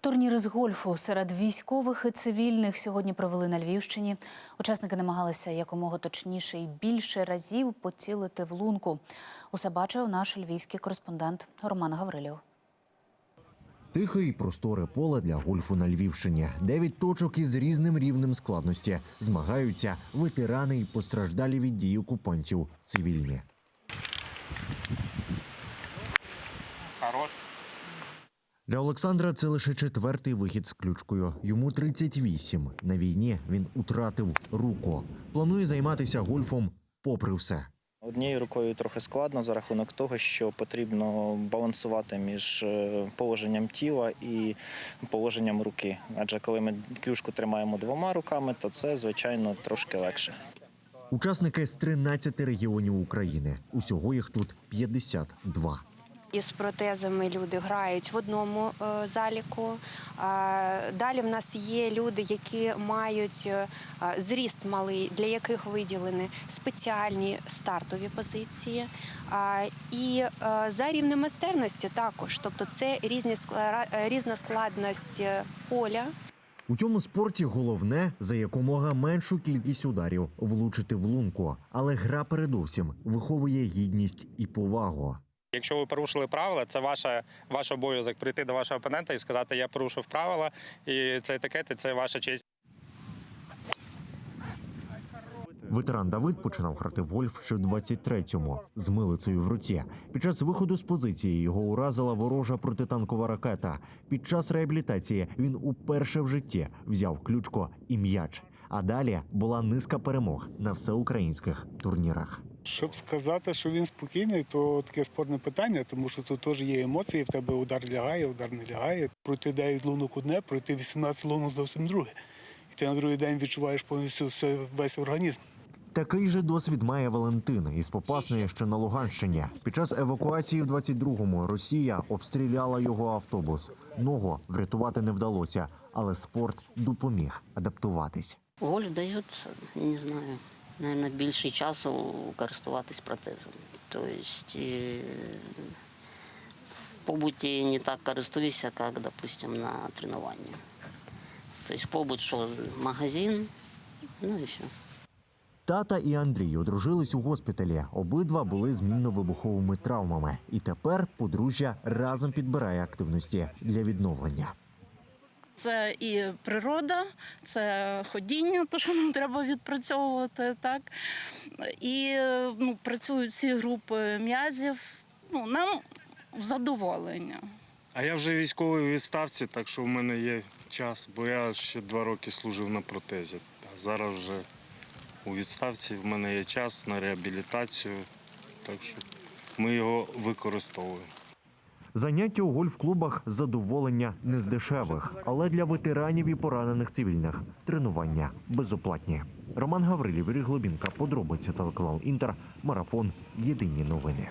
Турніри з гольфу серед військових і цивільних сьогодні провели на Львівщині. Учасники намагалися якомога точніше і більше разів поцілити в лунку. Усе бачив наш львівський кореспондент Роман Гаврилів. Тихе і просторе поле для гольфу на Львівщині. Дев'ять точок із різним рівнем складності. Змагаються ветерани і постраждалі від дій окупантів цивільні. Хорош. Для Олександра це лише четвертий вихід з ключкою. Йому 38. На війні він утратив руку. Планує займатися гольфом попри все. Однією рукою трохи складно за рахунок того, що потрібно балансувати між е, положенням тіла і положенням руки. Адже коли ми клюшку тримаємо двома руками, то це звичайно трошки легше. Учасники з 13 регіонів України. Усього їх тут 52. Із протезами люди грають в одному е, заліку. Далі в нас є люди, які мають е, зріст малий, для яких виділені спеціальні стартові позиції. І е, за рівнем майстерності також, тобто це різні різна складність поля. У цьому спорті головне за якомога меншу кількість ударів влучити в лунку, але гра передовсім виховує гідність і повагу. Якщо ви порушили правила, це ваша, ваш обов'язок прийти до вашого опонента і сказати, я порушив правила, і це етикет, і це ваша честь. Ветеран Давид починав грати в гольф ще в 23-му з милицею в руці. Під час виходу з позиції його уразила ворожа протитанкова ракета. Під час реабілітації він уперше в житті взяв ключко і м'яч. А далі була низка перемог на всеукраїнських турнірах. Щоб сказати, що він спокійний, то таке спорне питання, тому що тут теж є емоції, в тебе удар лягає, удар не лягає. Пройти 9 лунок одне, пройти 18 лунок зовсім друге. І ти на другий день відчуваєш повністю все, весь організм. Такий же досвід має Валентин із Попасної, що на Луганщині. Під час евакуації в 22-му Росія обстріляла його автобус. Ногу врятувати не вдалося, але спорт допоміг адаптуватись. Гольф дає, не знаю, наверное, більше часу користуватись протезом. Тобто е, в побуті не так користуюся, як, допустим, на тренуванні. Тобто побут, що магазин, ну і все. Тата і Андрій одружились у госпіталі. Обидва були змінно-вибуховими травмами, і тепер подружжя разом підбирає активності для відновлення. Це і природа, це ходіння, то що нам треба відпрацьовувати, так і ну, працюють ці групи м'язів. Ну нам в задоволення. А я вже військовий у відставці, так що в мене є час, бо я ще два роки служив на протезі. А зараз вже у відставці в мене є час на реабілітацію, так що ми його використовуємо. Заняття у гольф-клубах задоволення не з дешевих, але для ветеранів і поранених цивільних тренування безоплатні. Роман Гаврилів, Глобінка, подробиці телеканал Інтер, марафон. Єдині новини.